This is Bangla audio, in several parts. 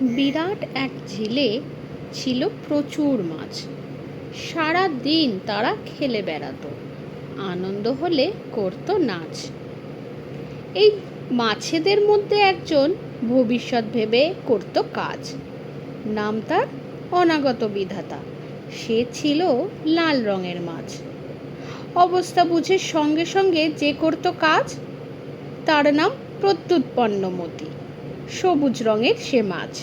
বিরাট এক ঝিলে ছিল প্রচুর মাছ। সারা দিন তারা খেলে বেড়াতো। আনন্দ হলে করতো নাচ। এই মাছেদের মধ্যে একজন ভবিষ্যৎ ভেবে করতো কাজ। নাম তার অনাগত বিধাতা। সে ছিল লাল রঙের মাছ। অবস্থা বুঝে সঙ্গে সঙ্গে যে করতো কাজ, তার নাম প্রত্যুৎপন্নমতি। সবুজ রঙের সে মাছ।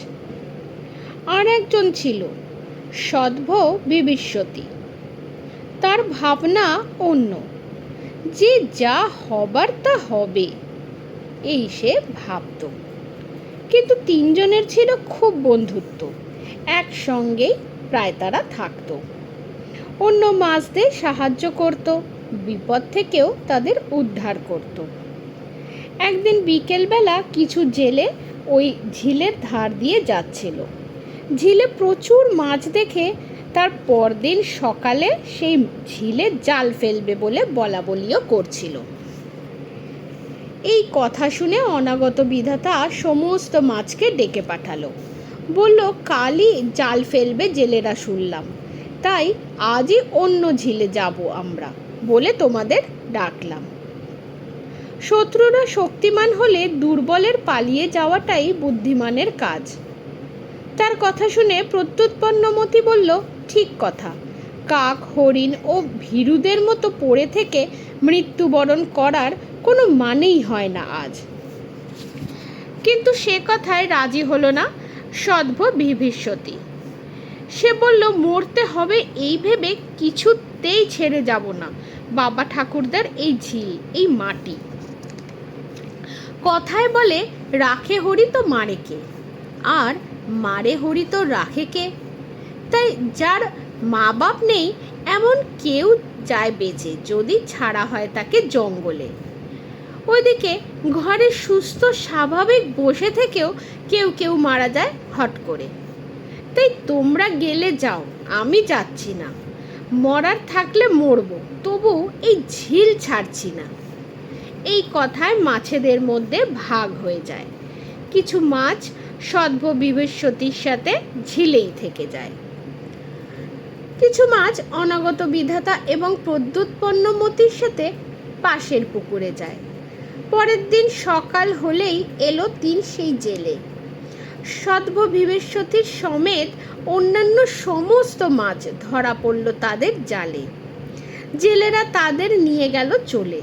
আর একজন ছিল সদ্ভ বিভীষতী তার ভাবনা অন্য, যে যা হবার তা হবে, এই সে ভাবত। কিন্তু তিনজনের ছিল খুব বন্ধুত্ব একসঙ্গেই প্রায় তারা থাকতো। অন্য মাছদের সাহায্য করত, বিপদ থেকেও তাদের উদ্ধার করত। একদিন বিকেলবেলা কিছু জেলে ওই ঝিলের ধার দিয়ে যাচ্ছিল। ঝিলে প্রচুর মাছ দেখে তার পরদিন সকালে সেই ঝিলে জাল ফেলবে বলে বলা বলিও করছিল। এই কথা শুনে অনাগত বিধাতা সমস্ত মাছকে ডেকে পাঠালো। বলল, কালই জাল ফেলবে জেলেরা শুনলাম। তাই আজই অন্য ঝিলে যাব আমরা বলে তোমাদের ডাকলাম। শত্রুরা শক্তিমান হলে দুর্বলের পালিয়ে যাওয়াটাই বুদ্ধিমানের কাজ। তার কথা শুনে প্রত্যুৎপন্নমতি বলল, ঠিক কথা। কাক, হরিণ ও ভীরুদের মতো পড়ে থেকে মৃত্যুবরণ করার কোনো মানেই হয় না আজ। কিন্তু সে কথায় রাজি হলো না সদ্ভ বিভীষতী সে বলল, মরতে হবে এই ভেবে কিছুতেই ছেড়ে যাব না। বাবা ঠাকুরদার এই ঝিল, এই মাটি। কথায় বলে, রাখে হরি তো মারে কে? আর মারে হরি তো রাখে কে? তাই যার মা বাপ নেই, এমন কেউ যায় বেঁচে যদি ছাড়া হয় তাকে জঙ্গলে। ওইদিকে ঘরে সুস্থ, স্বাভাবিক বসে থেকেও কেউ কেউ মারা যায় হট করে। তাই তোমরা গেলে যাও, আমি যাচ্ছি না। মরার থাকলে মরবো তবু এই ঝিল ছাড়ছি না। এই কথায় মাছেদের মধ্যে ভাগ হয়ে যায়। কিছু মাছ সদ্ভ বিভস্বতীর সাথে ঝিলেই থেকে যায়। কিছু মাছ অনাগত বিধাতা এবং প্রদ্যুৎপন্নমতির সাথে পাশের পুকুরে যায়। পরের দিন সকাল হলেই এলো তিন সেই জেলে। সদ্ভ বিভেশ্বতীর সমেত অন্যান্য সমস্ত মাছ ধরা পড়ল তাদের জালে। জেলেরা তাদের নিয়ে গেল চলে।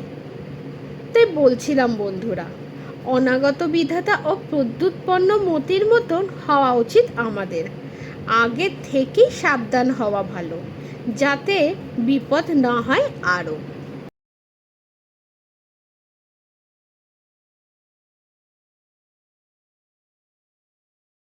তাই বলছিলাম, বন্ধুরা। অনাগত বিধাতা ও প্রদ্যুৎপন্ন মতির মতন হওয়া উচিত আমাদের। আগে থেকেই সাবধান হওয়া ভালো, যাতে বিপদ না হয় আরও।